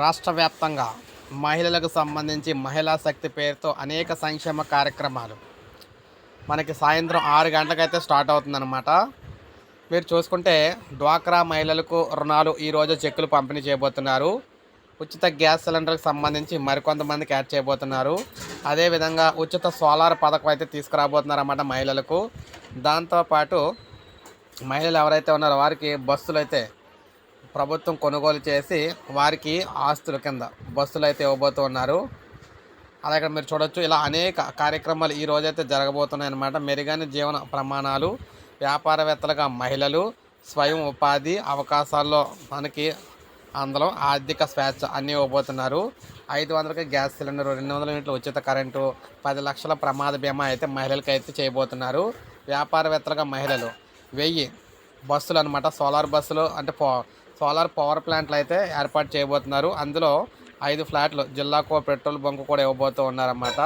రాష్ట్ర వ్యాప్తంగా మహిళలకు సంబంధించి మహిళా శక్తి పేరుతో అనేక సంక్షేమ కార్యక్రమాలు. మనకి సాయంత్రం ఆరు గంటలకైతే స్టార్ట్ అవుతుందన్నమాట. మీరు చూసుకుంటే డ్వాక్రా మహిళలకు రుణాలు ఈరోజు చెక్కులు పంపిణీ చేయబోతున్నారు. ఉచిత గ్యాస్ సిలిండర్కి సంబంధించి మరికొంతమందికి యాడ్ చేయబోతున్నారు. అదేవిధంగా ఉచిత సోలార్ పథకం అయితే తీసుకురాబోతున్నారన్నమాట మహిళలకు. దాంతోపాటు మహిళలు ఎవరైతే ఉన్నారో వారికి బస్సులు అయితే ప్రభుత్వం కొనుగోలు చేసి వారికి ఆస్తుల కింద బస్సులు అయితే ఇవ్వబోతూ ఉన్నారు. అలాగే మీరు చూడొచ్చు ఇలా అనేక కార్యక్రమాలు ఈ రోజైతే జరగబోతున్నాయి అన్నమాట మెరుగైన జీవన ప్రమాణాలు వ్యాపారవేత్తలుగా మహిళలు స్వయం ఉపాధి అవకాశాల్లో మనకి అందులో ఆర్థిక స్వేచ్ఛ అన్నీ ఇవ్వబోతున్నారు. ఐదు వందలకి గ్యాస్ సిలిండర్ రెండు వందల యూనిట్లు ఉచిత కరెంటు పది లక్షల ప్రమాద బీమా అయితే మహిళలకి అయితే చేయబోతున్నారు. వ్యాపారవేత్తలుగా మహిళలు వెయ్యి బస్సులు అనమాట సోలార్ బస్సులు అంటే పో సోలార్ పవర్ ప్లాంట్లు అయితే ఏర్పాటు చేయబోతున్నారు. అందులో ఐదు ఫ్లాట్లు జిల్లాకు పెట్రోల్ బంకు కూడా ఇవ్వబోతూ ఉన్నారన్నమాట.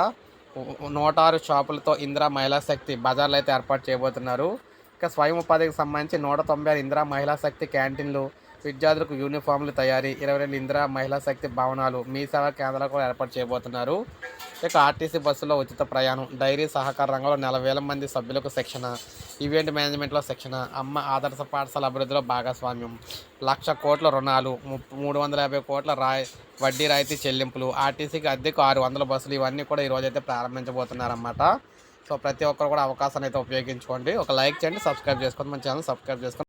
నూట ఆరు షాపులతో ఇందిరా మహిళా శక్తి బజార్లు అయితే ఏర్పాటు చేయబోతున్నారు. ఇక స్వయం ఉపాధికి సంబంధించి నూట తొంభై ఆరు ఇందిరా మహిళా శక్తి క్యాంటీన్లు విద్యార్థులకు యూనిఫామ్లు తయారీ ఇరవై రెండు ఇందిరా మహిళా శక్తి భవనాలు మీ సేవా కేంద్రాలు కూడా ఏర్పాటు చేయబోతున్నారు. ఇక ఆర్టీసీ బస్సులో ఉచిత ప్రయాణం డైరీ సహకార రంగంలో నెల వేల మంది సభ్యులకు శిక్షణ ఈవెంట్ మేనేజ్మెంట్లో శిక్షణ అమ్మ ఆదర్శ పాఠశాల అభివృద్ధిలో భాగస్వామ్యం లక్ష కోట్ల రుణాలు మూడు వందల యాభై కోట్ల రాయ్ వడ్డీ రాయితీ చెల్లింపులు ఆర్టీసీకి అద్దెకు ఆరు వందల బస్సులు ఇవన్నీ కూడా ఈ అయితే ప్రారంభించబోతున్నారన్నమాట. సో ప్రతి ఒక్కరు కూడా అవకాశాన్ని అయితే ఉపయోగించుకోండి. ఒక లైక్ చేయండి సబ్స్క్రైబ్ చేసుకోండి మన ఛానల్ సబ్స్క్రైబ్ చేసుకోండి.